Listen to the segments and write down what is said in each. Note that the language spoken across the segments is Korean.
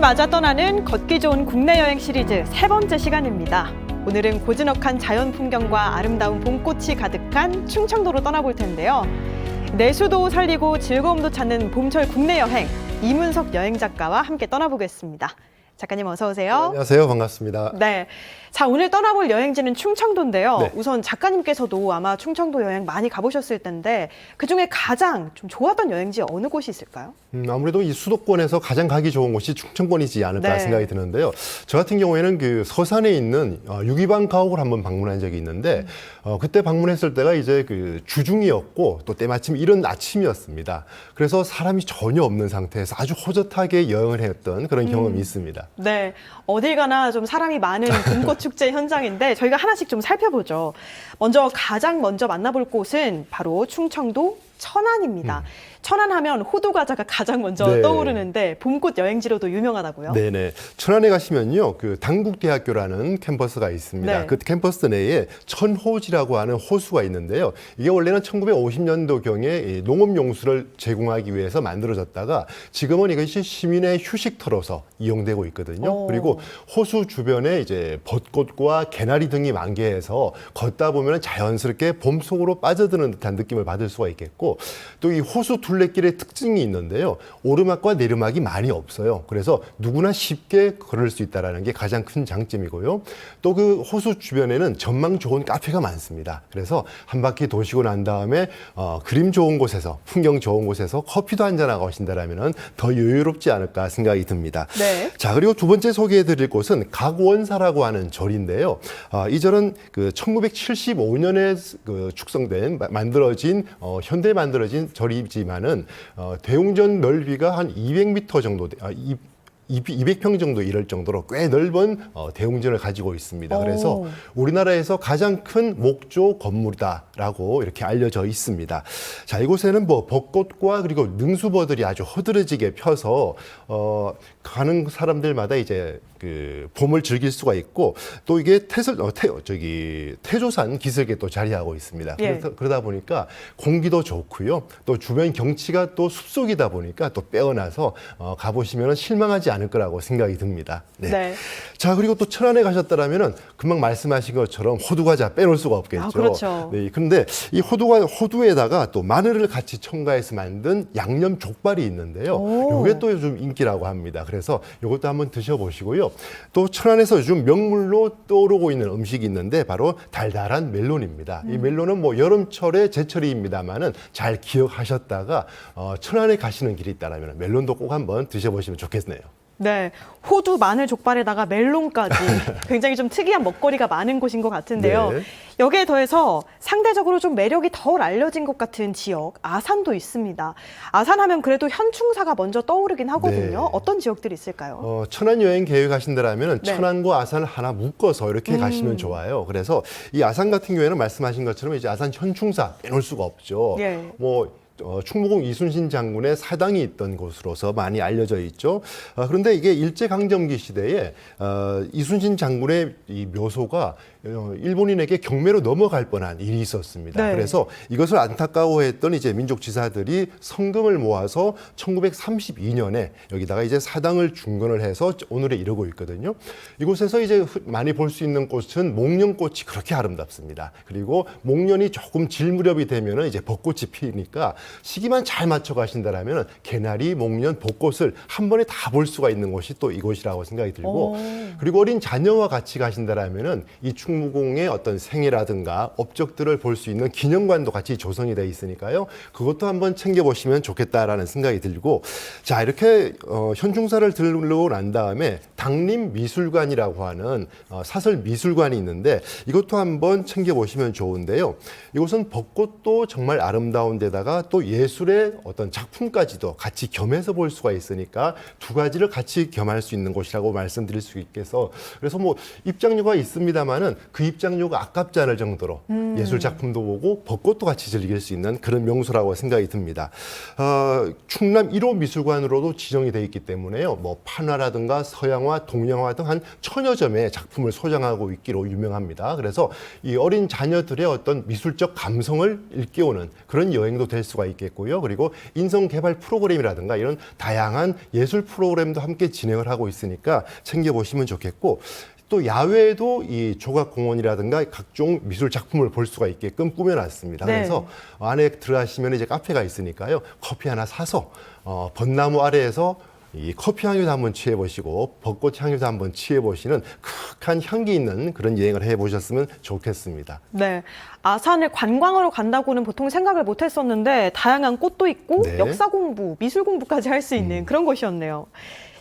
맞아 떠나는 걷기 좋은 국내 여행 시리즈 세 번째 시간입니다. 오늘은 고즈넉한 자연 풍경과 아름다운 봄꽃이 가득한 충청도로 떠나볼 텐데요. 내수도 살리고 즐거움도 찾는 봄철 국내 여행 이문석 여행 작가와 함께 떠나보겠습니다. 작가님 어서 오세요. 안녕하세요. 반갑습니다. 네. 자, 오늘 떠나볼 여행지는 충청도인데요. 네. 우선 작가님께서도 아마 충청도 여행 많이 가보셨을 텐데 그 중에 가장 좀 좋았던 여행지 어느 곳이 있을까요? 음, 아무래도 이 수도권에서 가장 가기 좋은 곳이 충청권이지 않을까 네. 생각이 드는데요. 저 같은 경우에는 그 서산에 있는 어, 유기방 가옥을 한번 방문한 적이 있는데 어, 그때 방문했을 때가 이제 그 주중이었고 또 때마침 이른 아침이었습니다. 그래서 사람이 전혀 없는 상태에서 아주 호젓하게 여행을 했던 그런 경험이 있습니다. 네. 어딜 가나 좀 사람이 많은 봄꽃 축제 현장인데 저희가 하나씩 좀 살펴보죠. 먼저 가장 먼저 만나볼 곳은 바로 충청도 천안입니다. 천안하면 호두 과자가 가장 먼저 네. 떠오르는데 봄꽃 여행지로도 유명하다고요? 네네. 천안에 가시면요, 그 당국대학교라는 캠퍼스가 있습니다. 네. 그 캠퍼스 내에 천호지라고 하는 호수가 있는데요. 이게 원래는 1950년도 경에 농업 용수를 제공하기 위해서 만들어졌다가 지금은 이것이 시민의 휴식터로서 이용되고 있거든요. 오. 그리고 호수 주변에 이제 벚꽃과 개나리 등이 만개해서 걷다 보면 자연스럽게 봄 속으로 빠져드는 듯한 느낌을 받을 수가 있겠고 또 이 호수 둘레길의 특징이 있는데요. 오르막과 내리막이 많이 없어요. 그래서 누구나 쉽게 걸을 수 있다는 게 가장 큰 장점이고요. 또 그 호수 주변에는 전망 좋은 카페가 많습니다. 그래서 한 바퀴 도시고 난 다음에 어, 그림 좋은 곳에서 풍경 좋은 곳에서 커피도 한 잔 하고 오신다라면 더 여유롭지 않을까 생각이 듭니다. 네. 자 그리고 두 번째 소개해드릴 곳은 각원사라고 하는 절인데요. 아, 이 절은 그 1975년에 그 축성된 마- 만들어진 어, 현대 만들어진 절이지만은 어, 대웅전 넓이가 한 200m 정도 돼- 아, 이, 200평 정도 이럴 정도로 꽤 넓은 어, 대웅전을 가지고 있습니다. 그래서 오. 우리나라에서 가장 큰 목조 건물이다라고 이렇게 알려져 있습니다. 자, 이곳에는 뭐 벚꽃과 그리고 능수버들이 아주 허드러지게 펴서 어, 가는 사람들마다 이제 그 봄을 즐길 수가 있고 또 이게 태설 어, 태 저기 태조산 기슭에 또 자리하고 있습니다. 예. 그래서 그러다 보니까 공기도 좋고요. 또 주변 경치가 또 숲속이다 보니까 또 빼어나서 어, 가보시면 실망하지 않을 거라고 생각이 듭니다. 네. 자 그리고 또 천안에 가셨다라면은 금방 말씀하신 것처럼 호두 과자 빼놓을 수가 없겠죠. 아, 그렇죠. 네, 그런데 이 호두가 호두에다가 또 마늘을 같이 첨가해서 만든 양념 족발이 있는데요. 오. 이게 또 요즘 인기라고 합니다. 그래서 이것도 한번 드셔보시고요. 또 천안에서 요즘 명물로 떠오르고 있는 음식이 있는데 바로 달달한 멜론입니다. 이 멜론은 뭐 여름철의 제철입니다만은 잘 기억하셨다가 어, 천안에 가시는 길이 있다라면 멜론도 꼭 한번 드셔보시면 좋겠네요. 네, 호두 마늘 족발에다가 멜론까지 굉장히 좀 특이한 먹거리가 많은 곳인 것 같은데요. 네. 여기에 더해서 상대적으로 좀 매력이 덜 알려진 것 같은 지역 아산도 있습니다. 아산하면 그래도 현충사가 먼저 떠오르긴 하거든요. 네. 어떤 지역들이 있을까요? 어, 천안 여행 계획하신다라면 네. 천안과 아산을 하나 묶어서 이렇게 음. 가시면 좋아요. 그래서 이 아산 같은 경우에는 말씀하신 것처럼 이제 아산 현충사 빼놓을 수가 없죠. 예. 뭐 어, 충무공 이순신 장군의 사당이 있던 곳으로서 많이 알려져 있죠. 어, 그런데 이게 일제 강점기 시대에 어, 이순신 장군의 이 묘소가 어, 일본인에게 경매로 넘어갈 뻔한 일이 있었습니다. 네. 그래서 이것을 안타까워했던 이제 민족 지사들이 성금을 모아서 1932년에 여기다가 이제 사당을 중건을 해서 오늘에 이르고 있거든요. 이곳에서 이제 흔- 많이 볼 수 있는 꽃은 목련꽃이 그렇게 아름답습니다. 그리고 목련이 조금 질 무렵이 되면은 이제 벚꽃이 피니까 시기만 잘 맞춰 가신다라면 개나리, 목련, 벚꽃을 한 번에 다 볼 수가 있는 곳이 또 이곳이라고 생각이 들고 오. 그리고 어린 자녀와 같이 가신다라면은 이 충무공의 어떤 생애라든가 업적들을 볼 수 있는 기념관도 같이 조성이 돼 있으니까요. 그것도 한번 챙겨 보시면 좋겠다라는 생각이 들고 자 이렇게 어, 현충사를 들르고 난 다음에 당림 미술관이라고 하는 어, 사설 미술관이 있는데 이것도 한번 챙겨 보시면 좋은데요. 이곳은 벚꽃도 정말 아름다운 데다가 또 예술의 어떤 작품까지도 같이 겸해서 볼 수가 있으니까 두 가지를 같이 겸할 수 있는 곳이라고 말씀드릴 수 있겠어. 그래서 뭐 입장료가 있습니다만은 그 입장료가 아깝지 않을 정도로 예술 작품도 보고 벚꽃도 같이 즐길 수 있는 그런 명소라고 생각이 듭니다. 어, 충남 1호 미술관으로도 지정이 돼 있기 때문에요. 뭐 판화라든가 서양화, 동양화 등 한 천여 점의 작품을 소장하고 있기로 유명합니다. 그래서 이 어린 자녀들의 어떤 미술적 감성을 일깨우는 그런 여행도 될 수가 있겠고요. 그리고 인성 개발 프로그램이라든가 이런 다양한 예술 프로그램도 함께 진행을 하고 있으니까 챙겨 보시면 좋겠고 또 야외에도 이 조각 공원이라든가 각종 미술 작품을 볼 수가 있게끔 꾸며놨습니다. 네. 그래서 안에 들어가시면 이제 카페가 있으니까요. 커피 하나 사서 어, 벚나무 아래에서 이 커피 향유도 한번 취해 보시고 벚꽃 향유도 한번 취해 보시는 크한 향기 있는 그런 여행을 해 보셨으면 좋겠습니다. 네. 아산을 관광으로 간다고는 보통 생각을 못 했었는데 다양한 꽃도 있고 네. 음. 역사 공부, 미술 공부까지 할 수 있는 그런 곳이었네요.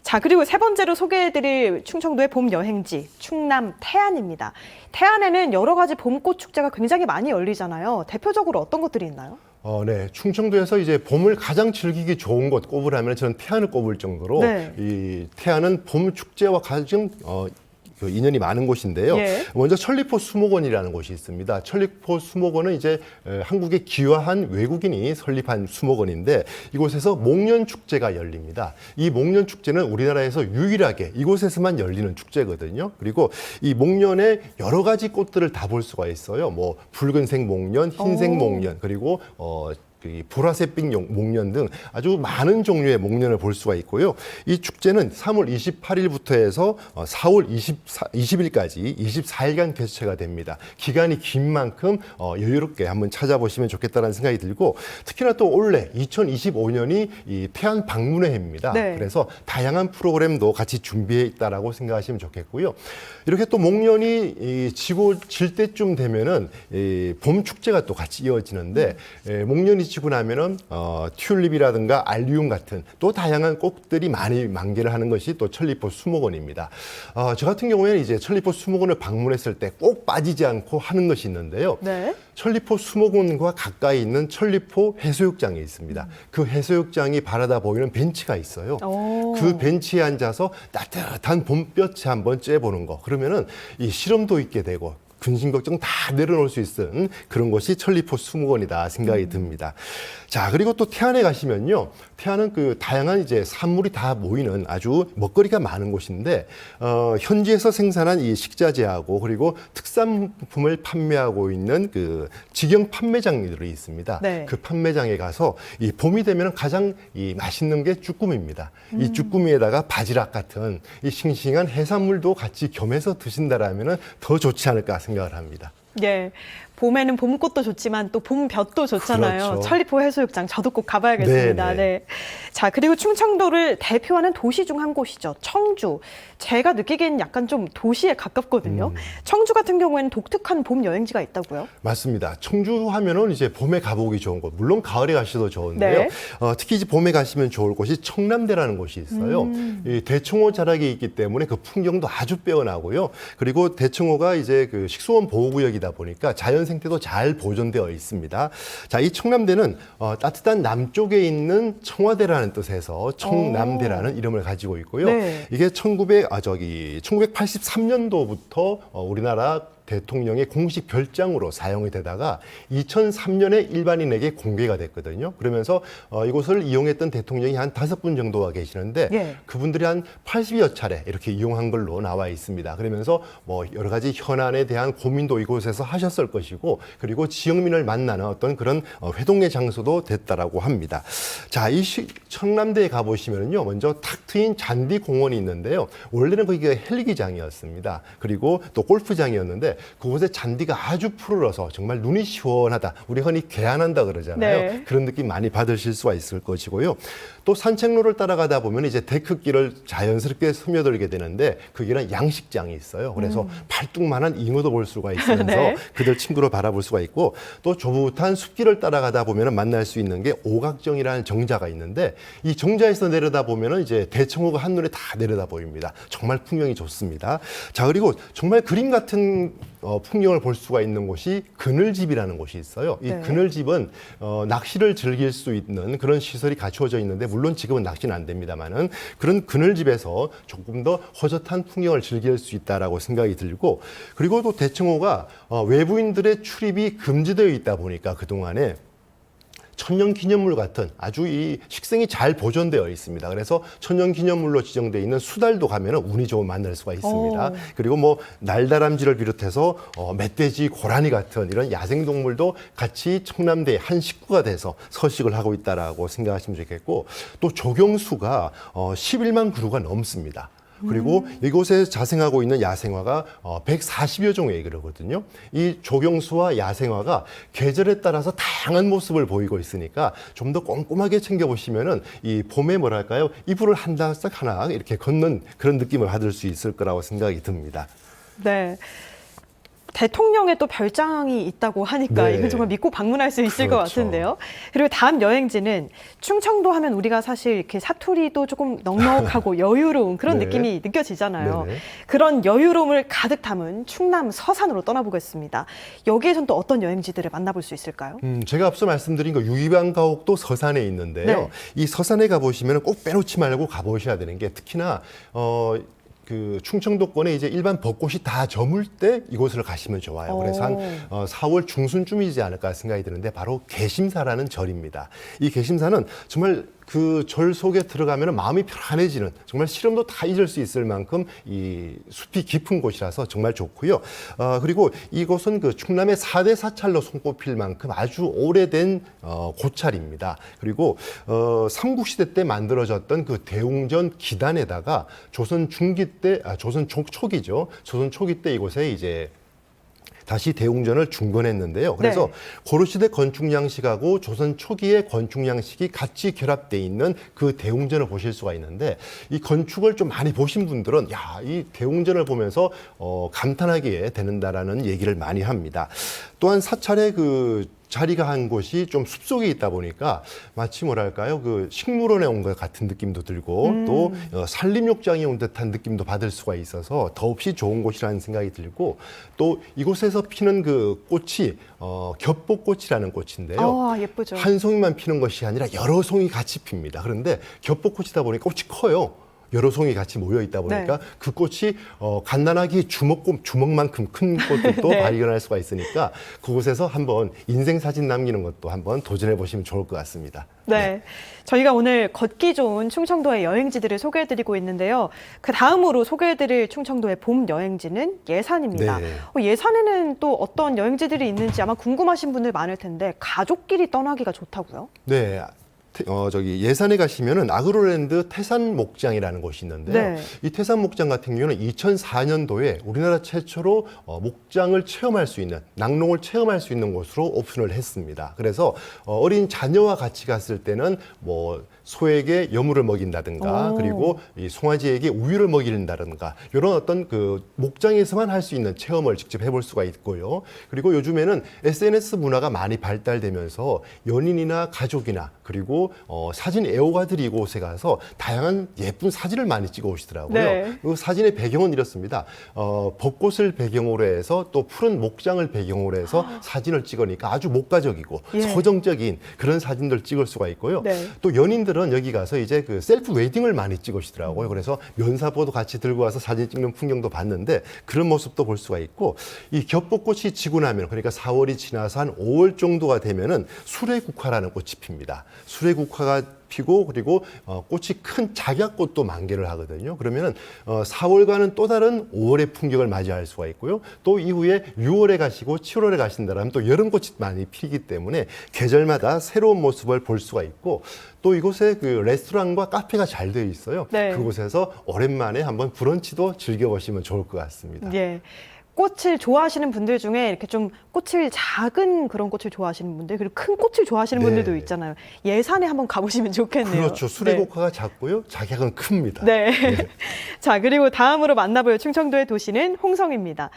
자, 그리고 세 번째로 소개해드릴 충청도의 봄 여행지, 충남 태안입니다. 태안에는 여러 가지 봄꽃 축제가 굉장히 많이 열리잖아요. 대표적으로 어떤 것들이 있나요? 어, 네. 충청도에서 이제 봄을 가장 즐기기 좋은 곳 꼽으라면 저는 태안을 꼽을 정도로 네. 이 태안은 봄 축제와 가장 어, 그 인연이 많은 곳인데요. 예. 먼저 천리포 수목원이라는 곳이 있습니다. 천리포 수목원은 이제 에, 한국에 귀화한 외국인이 설립한 수목원인데 이곳에서 목련 축제가 열립니다. 이 목련 축제는 우리나라에서 유일하게 이곳에서만 열리는 축제거든요. 그리고 이 목련의 여러 가지 꽃들을 다 볼 수가 있어요. 뭐 붉은색 목련, 흰색 오. 목련, 그리고 어그 보라색빛 용- 목련 등 아주 많은 종류의 목련을 볼 수가 있고요. 이 축제는 3월 28일부터 해서 어, 4월 24, 20일까지 24일간 개최가 됩니다. 기간이 긴 만큼 어, 여유롭게 한번 찾아보시면 좋겠다는 생각이 들고 특히나 또 올해 2025년이 이 태안 방문의 해입니다. 네. 그래서 다양한 프로그램도 같이 준비해 있다라고 생각하시면 좋겠고요. 이렇게 또 목련이 이 지고 질 때쯤 되면은 이 봄 축제가 또 같이 이어지는데 에, 목련이 지고 나면은 어, 튤립이라든가 알리움 같은 또 다양한 꽃들이 많이 만개를 하는 것이 또 천리포 수목원입니다. 어, 저 같은 경우에는 이제 천리포 수목원을 방문했을 때 꼭 빠지지 않고 하는 것이 있는데요. 네. 천리포 수목원과 가까이 있는 천리포 해수욕장이 있습니다. 그 해수욕장이 바라다 보이는 벤치가 있어요. 오. 그 벤치에 앉아서 따뜻한 봄볕에 한번 쬐보는 거. 그러면은 이 실험도 있게 되고 근심 걱정 다 내려놓을 수 있는 그런 곳이 천리포 수목원이다 생각이 듭니다. 자 그리고 또 태안에 가시면요, 태안은 그 다양한 이제 산물이 다 모이는 아주 먹거리가 많은 곳인데 어, 현지에서 생산한 이 식자재하고 그리고 특산품을 판매하고 있는 그 직영 판매장들이 있습니다. 네. 그 판매장에 가서 이 봄이 되면 가장 이 맛있는 게 쭈꾸미입니다. 이 쭈꾸미에다가 바지락 같은 이 싱싱한 해산물도 같이 겸해서 드신다라면은 더 좋지 않을까 생각 을 합니다. 예. 봄에는 봄꽃도 좋지만 또 봄볕도 좋잖아요. 그렇죠. 천리포 해수욕장 저도 꼭 가봐야겠습니다. 네, 네, 네. 자, 그리고 충청도를 대표하는 도시 중 한 곳이죠. 청주. 제가 느끼기엔 약간 좀 도시에 가깝거든요. 음. 청주 같은 경우에는 독특한 봄 여행지가 있다고요? 맞습니다. 청주 하면은 이제 봄에 가보기 좋은 곳, 물론 가을에 가셔도 좋은데요. 네. 어, 특히 이제 봄에 가시면 좋을 곳이 청남대라는 곳이 있어요. 음. 이 대청호 자락이 있기 때문에 그 풍경도 아주 빼어나고요. 그리고 대청호가 이제 그 식수원 보호구역이다 보니까 자연 생태도 잘 보존되어 있습니다. 자, 이 청남대는 어, 따뜻한 남쪽에 있는 청와대라는 뜻에서 청남대라는 이름을 가지고 있고요. 네. 이게 1900, 아, 저기, 1983년도부터 어, 우리나라 대통령의 공식 별장으로 사용이 되다가 2003년에 일반인에게 공개가 됐거든요. 그러면서 어, 이곳을 이용했던 대통령이 한 다섯 분 정도가 계시는데 예. 그분들이 한 80여 차례 이렇게 이용한 걸로 나와 있습니다. 그러면서 뭐 여러 가지 현안에 대한 고민도 이곳에서 하셨을 것이고 그리고 지역민을 만나는 어떤 그런 어, 회동의 장소도 됐다라고 합니다. 자, 이 시- 청남대에 가보시면요. 먼저 탁 트인 잔디 공원이 있는데요. 원래는 거기가 헬기장이었습니다. 그리고 또 골프장이었는데 그곳에 잔디가 아주 푸르러서 정말 눈이 시원하다. 우리 흔히 개안한다 그러잖아요. 네. 그런 느낌 많이 받으실 수가 있을 것이고요. 또 산책로를 따라가다 보면 이제 데크길을 자연스럽게 스며들게 되는데 그 길은 양식장이 있어요. 그래서 팔뚝만한 잉어도 볼 수가 있으면서 네. 그들 친구로 바라볼 수가 있고 또 조붓한 숲길을 따라가다 보면 만날 수 있는 게 오각정이라는 정자가 있는데 이 정자에서 내려다 보면은 이제 대청호가 한눈에 다 내려다 보입니다. 정말 풍경이 좋습니다. 자 그리고 정말 그림 같은 어, 풍경을 볼 수가 있는 곳이 그늘집이라는 곳이 있어요. 이 네. 그늘집은 어, 낚시를 즐길 수 있는 그런 시설이 갖추어져 있는데 물론 지금은 낚시는 안 됩니다만은 그런 그늘집에서 조금 더 허젓한 풍경을 즐길 수 있다라고 생각이 들고 그리고 또 대청호가 어, 외부인들의 출입이 금지되어 있다 보니까 그 동안에 천년 기념물 같은 아주 이 식생이 잘 보존되어 있습니다. 그래서 천년 기념물로 지정되어 있는 수달도 가면은 운이 좋은 만날 수가 있습니다. 오. 그리고 뭐 날다람쥐를 비롯해서 어, 멧돼지, 고라니 같은 이런 야생 동물도 같이 청남대의 한 식구가 돼서 서식을 하고 있다라고 생각하시면 좋겠고 또 조경수가 어, 11만 그루가 넘습니다. 그리고 이곳에 자생하고 있는 야생화가 어, 140여 종에 이르거든요. 이 조경수와 야생화가 계절에 따라서 다양한 모습을 보이고 있으니까 좀 더 꼼꼼하게 챙겨보시면은 이 봄에 뭐랄까요 이불을 한 단씩 하나 이렇게 걷는 그런 느낌을 받을 수 있을 거라고 생각이 듭니다. 네. 대통령의 또 별장이 있다고 하니까 네. 이건 정말 믿고 방문할 수 있을 것 그렇죠. 같은데요. 그리고 다음 여행지는 충청도 하면 우리가 사실 이렇게 사투리도 조금 넉넉하고 여유로운 그런 네. 느낌이 느껴지잖아요. 네네. 그런 여유로움을 가득 담은 충남 서산으로 떠나보겠습니다. 여기에선 또 어떤 여행지들을 만나볼 수 있을까요? 음, 제가 앞서 말씀드린 그 유이방 가옥도 서산에 있는데요. 네. 이 서산에 가보시면 꼭 빼놓지 말고 가보셔야 되는 게 특히나 어, 그 충청도권에 이제 일반 벚꽃이 다 저물 때 이곳을 가시면 좋아요. 그래서 한 오. 어, 4월 중순쯤이지 않을까 생각이 드는데 바로 개심사라는 절입니다. 이 개심사는 정말 그 절 속에 들어가면 마음이 편안해지는 정말 시름도 다 잊을 수 있을 만큼 이 숲이 깊은 곳이라서 정말 좋고요. 어, 그리고 이곳은 그 충남의 사대 사찰로 손꼽힐 만큼 아주 오래된 어, 고찰입니다. 그리고 어, 삼국시대 때 만들어졌던 그 대웅전 기단에다가 조선 중기 때, 아, 조선 초, 초기죠. 조선 초기 때 이곳에 이제 다시 대웅전을 중건했는데요. 그래서 네. 고려시대 건축 양식하고 조선 초기의 건축 양식이 같이 결합돼 있는 그 대웅전을 보실 수가 있는데 이 건축을 좀 많이 보신 분들은 야, 이 대웅전을 보면서 어, 감탄하게 되는다라는 얘기를 많이 합니다. 또한 사찰의 그 자리가 한 곳이 좀 숲속에 있다 보니까 마치 뭐랄까요 그 식물원에 온 것 같은 느낌도 들고 또 어, 산림욕장에 온 듯한 느낌도 받을 수가 있어서 더없이 좋은 곳이라는 생각이 들고 또 이곳에서 피는 그 꽃이 어, 겹복꽃이라는 꽃인데요. 아, 예쁘죠. 한 송이만 피는 것이 아니라 여러 송이 같이 핍니다. 그런데 겹복꽃이다 보니까 꽃이 커요. 여러 송이 같이 모여 있다 보니까 네. 그 꽃이 어, 갓난아기 주먹 주먹만큼 큰 꽃들도 네. 발견할 수가 있으니까 그곳에서 한번 인생 사진 남기는 것도 한번 도전해 보시면 좋을 것 같습니다. 네. 저희가 오늘 걷기 좋은 충청도의 여행지들을 소개해 드리고 있는데요. 그 다음으로 소개해 드릴 충청도의 봄 여행지는 예산입니다. 네. 어, 예산에는 또 어떤 여행지들이 있는지 아마 궁금하신 분들 많을 텐데 가족끼리 떠나기가 좋다고요? 네. 태- 어, 저기 예산에 가시면은 아그로랜드 태산 목장이라는 곳이 있는데요. 네. 이 태산 목장 같은 경우는 2004년도에 우리나라 최초로 어, 목장을 체험할 수 있는 낙농을 체험할 수 있는 곳으로 오픈을 했습니다. 그래서 어, 어린 자녀와 같이 갔을 때는 뭐 소에게 여물을 먹인다든가 오. 그리고 이 송아지에게 우유를 먹이는다든가 이런 어떤 그 목장에서만 할 수 있는 체험을 직접 해볼 수가 있고요. 그리고 요즘에는 SNS 문화가 많이 발달되면서 연인이나 가족이나 그리고 어, 사진 애호가들이 이곳에 가서 다양한 예쁜 사진을 많이 찍어 오시더라고요. 네. 그 사진의 배경은 이렇습니다. 어, 벚꽃을 배경으로 해서 또 푸른 목장을 배경으로 해서 사진을 찍으니까 아주 목가적이고 예. 서정적인 그런 사진들 찍을 수가 있고요. 네. 또 연인들은 여기 가서 이제 그 셀프 웨딩을 많이 찍으시더라고요. 그래서 면사포도 같이 들고 와서 사진 찍는 풍경도 봤는데 그런 모습도 볼 수가 있고 이 겹벚꽃이 지고 나면 그러니까 4월이 지나서 한 5월 정도가 되면은 수레국화라는 꽃이 핍니다. 수레 국화가 피고 그리고 어, 꽃이 큰 작약꽃도 만개를 하거든요. 그러면은 어, 4월과는 또 다른 5월의 풍경을 맞이할 수가 있고요. 또 이후에 6월에 가시고 7월에 가신다면 또 여름꽃이 많이 피기 때문에 계절마다 새로운 모습을 볼 수가 있고 또 이곳에 그 레스토랑과 카페가 잘 되어 있어요. 네. 그곳에서 오랜만에 한번 브런치도 즐겨보시면 좋을 것 같습니다. 예. 꽃을 좋아하시는 분들 중에 이렇게 좀 꽃을 작은 그런 꽃을 좋아하시는 분들 그리고 큰 꽃을 좋아하시는 네. 분들도 있잖아요. 예산에 한번 가보시면 좋겠네요. 그렇죠. 수레국화가 작고요. 작약은 큽니다. 네. 자, 그리고 다음으로 만나볼 충청도의 도시는 홍성입니다.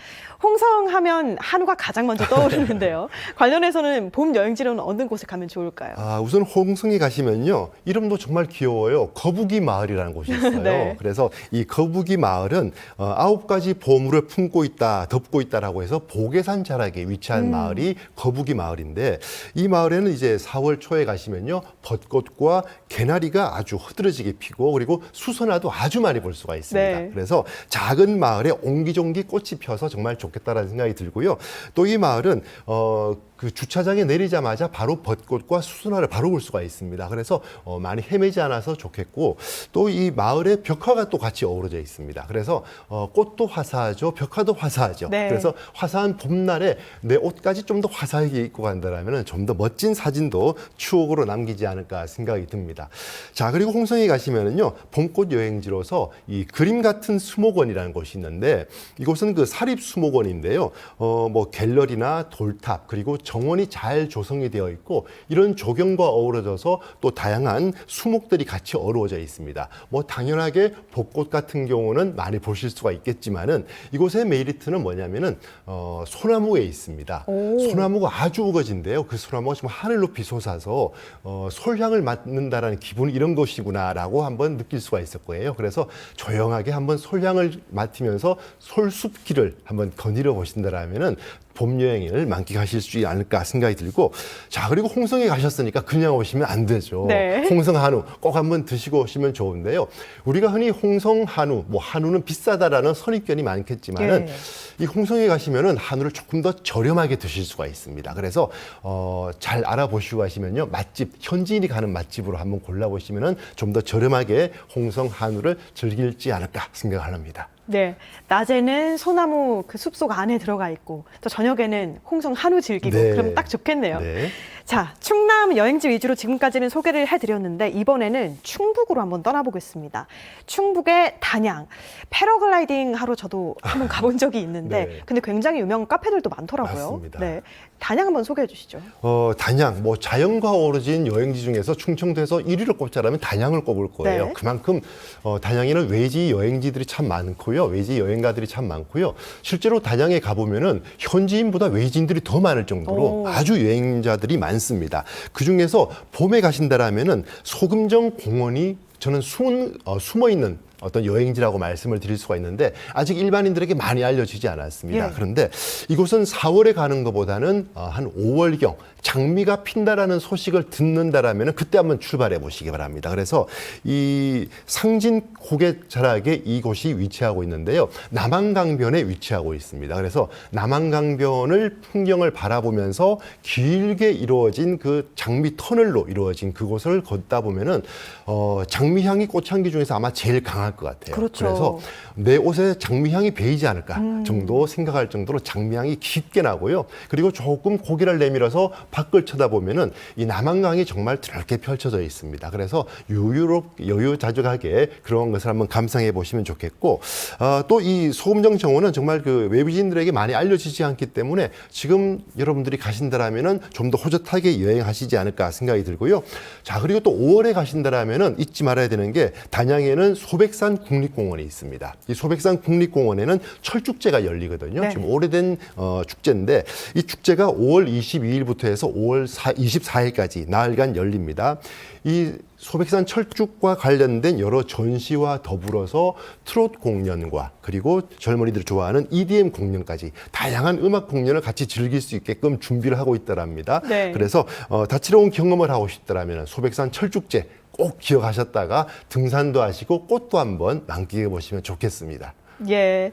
홍성 하면 한우가 가장 먼저 떠오르는데요. 관련해서는 봄 여행지로는 어느 곳에 가면 좋을까요? 아, 우선 홍성에 가시면요. 이름도 정말 귀여워요. 거북이 마을이라는 곳이 있어요. 네. 그래서 이 거북이 마을은 어, 아홉 가지 보물을 품고 있다, 덮고 있다라고 해서 보계산 자락에 위치한 마을이 거북이 마을인데 이 마을에는 이제 4월 초에 가시면요. 벚꽃과 개나리가 아주 흐드러지게 피고 그리고 수선화도 아주 많이 볼 수가 있 습니다. 네. 그래서 작은 마을에 옹기종기 꽃이 펴서 정말 좋겠다라는 생각이 들고요. 또 이 마을은 어 그 주차장에 내리자마자 바로 벚꽃과 수선화를 바로 볼 수가 있습니다. 그래서 어, 많이 헤매지 않아서 좋겠고 또 이 마을에 벽화가 또 같이 어우러져 있습니다. 그래서 어, 꽃도 화사하죠, 벽화도 화사하죠. 네. 그래서 화사한 봄날에 내 옷까지 좀 더 화사하게 입고 간다라면 좀 더 멋진 사진도 추억으로 남기지 않을까 생각이 듭니다. 자 그리고 홍성에 가시면은요 봄꽃 여행지로서 이 그림 같은 수목원이라는 곳이 있는데 이곳은 그 사립 수목원인데요. 어 뭐 갤러리나 돌탑 그리고 정원이 잘 조성이 되어 있고 이런 조경과 어우러져서 또 다양한 수목들이 같이 어우러져 있습니다. 뭐 당연하게 벚꽃 같은 경우는 많이 보실 수가 있겠지만은 이곳의 메리트는 뭐냐면은 어 소나무에 있습니다. 오. 소나무가 아주 우거진데요. 그 소나무가 지금 하늘 높이 솟아서 어, 솔향을 맡는다라는 기분 이런 것이구나라고 한번 느낄 수가 있을 거예요. 그래서 조용하게 한번 솔향을 맡으면서 솔숲길을 한번 거닐어 보신다라면은 봄 여행을 만끽하실 수 있지 않을까 생각이 들고 자 그리고 홍성에 가셨으니까 그냥 오시면 안 되죠. 네. 홍성 한우 꼭 한번 드시고 오시면 좋은데요. 우리가 흔히 홍성 한우 뭐 한우는 비싸다라는 선입견이 많겠지만은 예. 이 홍성에 가시면은 한우를 조금 더 저렴하게 드실 수가 있습니다. 그래서 어, 잘 알아보시고 가시면요 맛집 현지인이 가는 맛집으로 한번 골라보시면은 좀 더 저렴하게 홍성 한우를 즐길지 않을까 생각을 합니다. 네, 낮에는 소나무 그 숲속 안에 들어가 있고 또 저녁에는 홍성 한우 즐기고 네. 그럼 딱 좋겠네요. 네. 자, 충남 여행지 위주로 지금까지는 소개를 해드렸는데 이번에는 충북으로 한번 떠나보겠습니다. 충북의 단양 패러글라이딩 하러 저도 한번 가본 적이 있는데 네. 근데 굉장히 유명한 카페들도 많더라고요. 맞습니다. 네, 단양 한번 소개해 주시죠. 어, 단양, 뭐 자연과 어우러진 여행지 중에서 충청도에서 1위를 꼽자라면 단양을 꼽을 거예요. 네. 그만큼 어, 단양에는 외지 여행지들이 참 많고요. 외지 여행가들이 참 많고요. 실제로 단양에 가보면은 현지인보다 외지인들이 더 많을 정도로 오. 아주 여행자들이 많 습니다. 그 중에서 봄에 가신다라면은 소금정 공원이 저는 숨은, 어, 숨어 있는 어떤 여행지라고 말씀을 드릴 수가 있는데 아직 일반인들에게 많이 알려지지 않았습니다. 예. 그런데 이곳은 4월에 가는 것보다는 어, 한 5월경 장미가 핀다라는 소식을 듣는다라면 그때 한번 출발해 보시기 바랍니다. 그래서 이 상진 고개 자락에 이곳이 위치하고 있는데요. 남한강변에 위치하고 있습니다. 그래서 남한강변을 풍경을 바라보면서 길게 이루어진 그 장미 터널로 이루어진 그곳을 걷다 보면은 어, 장미 향이 꽃향기 중에서 아마 제일 강할 것 같아요. 그렇죠. 그래서 내 옷에 장미향이 배이지 않을까 정도 생각할 정도로 장미향이 깊게 나고요. 그리고 조금 고개를 내밀어서 밖을 쳐다보면은 이 남한강이 정말 드럽게 펼쳐져 있습니다. 그래서 유유롭 여유자족하게 그런 것을 한번 감상해 보시면 좋겠고 어, 또이 소금정 정원은 정말 그 외부인들에게 많이 알려지지 않기 때문에 지금 여러분들이 가신다라면은 좀 더 호젓하게 여행하시지 않을까 생각이 들고요. 자 그리고 또 5월에 가신다라면은 잊지 말아야 되는 게 단양에는 소백산 국립공원이 있습니다. 이 소백산 국립공원에는 철축제가 열리거든요. 네. 지금 오래된 어, 축제인데 이 축제가 5월 22일부터 해서 5월 4, 24일까지 나흘간 열립니다. 이 소백산 철쭉과 관련된 여러 전시와 더불어서 트롯 공연과 그리고 젊은이들이 좋아하는 EDM 공연까지 다양한 음악 공연을 같이 즐길 수 있게끔 준비를 하고 있더랍니다. 네. 그래서 어, 다채로운 경험을 하고 싶더라면 소백산 철쭉제 꼭 기억하셨다가 등산도 하시고 꽃도 한번 만끽해 보시면 좋겠습니다. 예.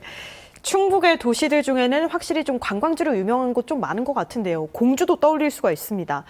충북의 도시들 중에는 확실히 좀 관광지로 유명한 곳 좀 많은 것 같은데요. 공주도 떠올릴 수가 있습니다.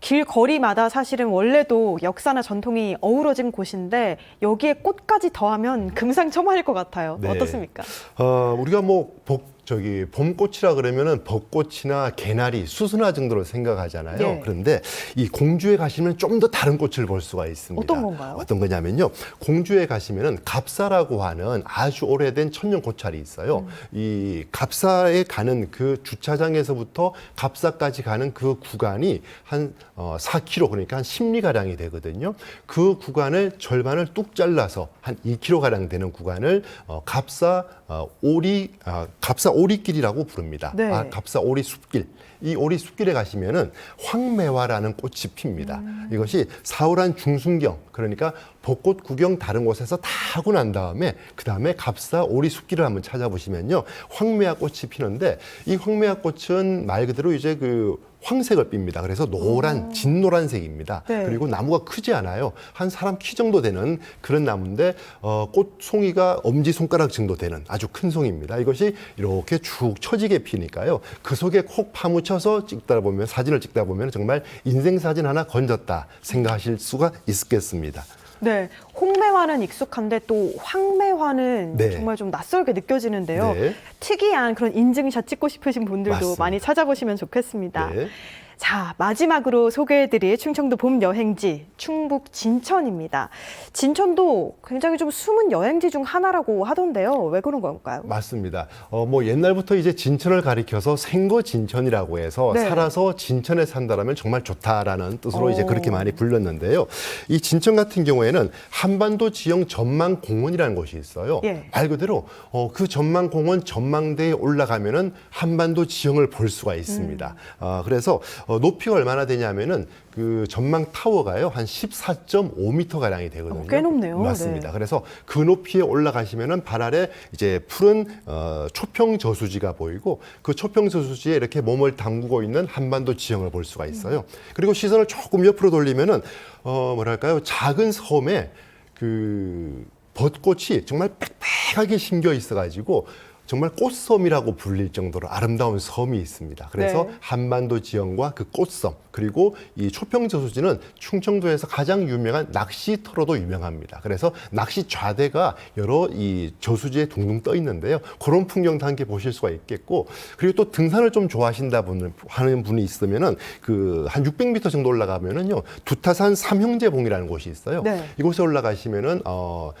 길 거리마다 사실은 원래도 역사나 전통이 어우러진 곳인데 여기에 꽃까지 더하면 금상첨화일 것 같아요. 네. 어떻습니까? 어, 우리가 뭐 복, 저기 봄꽃이라 그러면은 벚꽃이나 개나리, 수수나 정도로 생각하잖아요. 예. 그런데 이 공주에 가시면 좀 더 다른 꽃을 볼 수가 있습니다. 어떤 건가요? 어떤 거냐면요. 공주에 가시면은 갑사라고 하는 아주 오래된 천년 고찰이 있어요. 음. 이 갑사에 가는 그 주차장에서부터 갑사까지 가는 그 구간이 한 어, 4km 그러니까 한 10리 가량이 되거든요. 그 구간을 절반을 뚝 잘라서 한 2km 가량 되는 구간을 어, 갑사 어, 오리 아, 갑사 오리길이라고 부릅니다. 네. 아, 갑사 오리 숲길. 이 오리 숲길에 가시면은 황매화라는 꽃이 핍니다. 이것이 사월한 중순경 그러니까 벚꽃 구경 다른 곳에서 다 하고 난 다음에 그 다음에 갑사 오리 숲길을 한번 찾아보시면요 황매화 꽃이 피는데 이 황매화 꽃은 말 그대로 이제 그 황색을 띱니다. 그래서 노란 진노란색입니다. 네. 그리고 나무가 크지 않아요. 한 사람 키 정도 되는 그런 나무인데 어, 꽃 송이가 엄지 손가락 정도 되는 아주 큰 송입니다. 이것이 이렇게 쭉 처지게 피니까요. 그 속에 콕 파묻혀서 찍다 보면 사진을 찍다 보면 정말 인생 사진 하나 건졌다 생각하실 수가 있겠습니다. 네, 홍매화는 익숙한데 또 황매화는 네. 정말 좀 낯설게 느껴지는데요. 네. 특이한 그런 인증샷 찍고 싶으신 분들도 맞습니다. 많이 찾아보시면 좋겠습니다. 네. 자, 마지막으로 소개해드릴 충청도 봄 여행지 충북 진천입니다. 진천도 굉장히 좀 숨은 여행지 중 하나라고 하던데요. 왜 그런 걸까요? 맞습니다. 어, 뭐 옛날부터 이제 진천을 가리켜서 생거 진천이라고 해서 네. 살아서 진천에 산다라면 정말 좋다라는 뜻으로 이제 오. 그렇게 많이 불렸는데요. 이 진천 같은 경우에는 한반도 지형 전망 공원이라는 곳이 있어요. 예. 말 그대로 어, 그 전망 공원 전망대에 올라가면은 한반도 지형을 볼 수가 있습니다. 어, 그래서 어, 높이가 얼마나 되냐면은 그 전망 타워가요 한 14.5m 가량이 되거든요. 어, 꽤 높네요. 맞습니다. 네. 그래서 그 높이에 올라가시면은 발 아래 이제 푸른 어, 초평 저수지가 보이고 그 초평 저수지에 이렇게 몸을 담그고 있는 한반도 지형을 볼 수가 있어요. 그리고 시선을 조금 옆으로 돌리면은 어 뭐랄까요 작은 섬에 그 벚꽃이 정말 빽빽하게 심겨 있어가지고 정말 꽃섬이라고 불릴 정도로 아름다운 섬이 있습니다. 그래서 네. 한반도 지형과 그 꽃섬 그리고 이 초평 저수지는 충청도에서 가장 유명한 낚시터로도 유명합니다. 그래서 낚시 좌대가 여러 이 저수지에 둥둥 떠 있는데요. 그런 풍경도 함께 보실 수가 있겠고 그리고 또 등산을 좀 좋아하신다 분 하는 분이 있으면은 그 한 600m 정도 올라가면은요 두타산 삼형제봉이라는 곳이 있어요. 네. 이곳에 올라가시면은 어.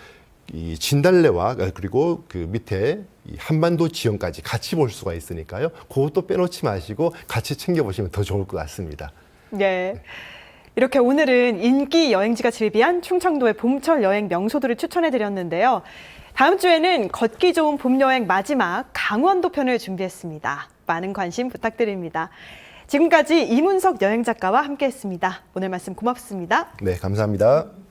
이 진달래와 그리고 그 밑에 이 한반도 지형까지 같이 볼 수가 있으니까요. 그것도 빼놓지 마시고 같이 챙겨보시면 더 좋을 것 같습니다. 네. 이렇게 오늘은 인기 여행지가 즐비한 충청도의 봄철 여행 명소들을 추천해 드렸는데요. 다음 주에는 걷기 좋은 봄 여행 마지막 강원도 편을 준비했습니다. 많은 관심 부탁드립니다. 지금까지 이문석 여행 작가와 함께 했습니다. 오늘 말씀 고맙습니다. 네, 감사합니다.